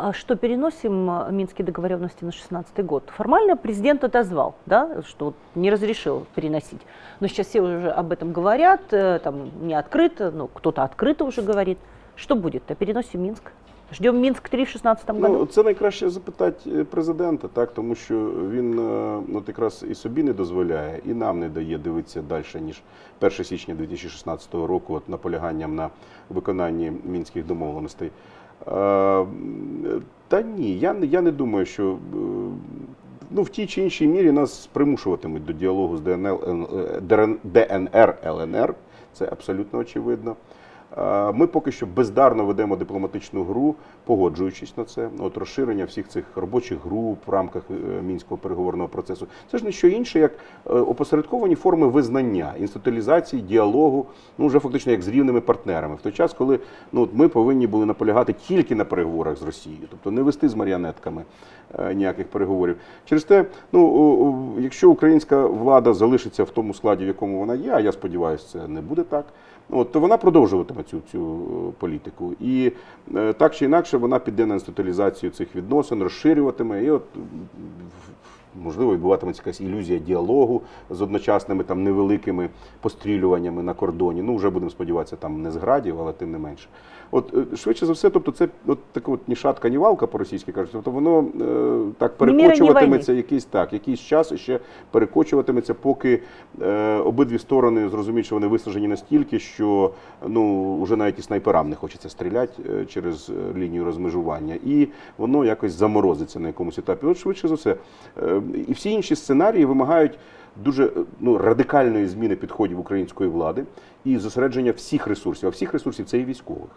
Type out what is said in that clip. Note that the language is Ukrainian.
а что переносим а, Минские договоренности на 16 год. Формально президент отозвал, да, что вот не разрешил переносить. Но сейчас все уже об этом говорят, э, там не открыто, ну кто-то открыто уже говорит. Что будет? А переносим Минск? Ждем Минск 3 в 16 году? Ну, це найкраще запитати е, президента, так, тому що він е, от якраз і собі не дозволяє, і нам не дає дивитися далі, ніж 1 січня 2016 року, от наполяганням на виконанні мінських домовленостей. та ні, я, я не думаю, що е, ну, в тій чи іншій мірі нас примушуватимуть до діалогу з ДНЛ, е, ДНР, ЛНР. Це абсолютно очевидно. Ми поки що бездарно ведемо дипломатичну гру, погоджуючись на це. От розширення всіх цих робочих груп в рамках е, мінського переговорного процесу. Це ж не що інше, як е, опосередковані форми визнання, інституалізації, діалогу, ну вже фактично як з рівними партнерами. В той час, коли ну от ми повинні були наполягати тільки на переговорах з Росією, тобто не вести з маріонетками е, ніяких переговорів. Через те, ну якщо українська влада залишиться в тому складі, в якому вона є, а я сподіваюся, це не буде так. От, то вона продовжуватиме цю, цю е, політику. І е, так чи інакше вона піде на інституалізацію цих відносин, розширюватиме. І от можливо відбуватиметься якась ілюзія діалогу з одночасними там невеликими пострілюваннями на кордоні. Ну вже будемо сподіватися, там не з градів, але тим не менше. От е, швидше за все, тобто це от така от ні шатка, ні валка по-російськи кажуть. Тобто воно е, так перекочуватиметься якийсь так, якийсь час ще перекочуватиметься, поки е, обидві сторони зрозуміють, що вони виснажені настільки, що ну вже навіть і снайперам не хочеться стріляти е, через е, лінію розмежування, і воно якось заморозиться на якомусь етапі. От швидше за все. Е, і всі інші сценарії вимагають. Дуже е, ну, радикальної зміни підходів української влади і зосередження всіх ресурсів. А всіх ресурсів це і військових.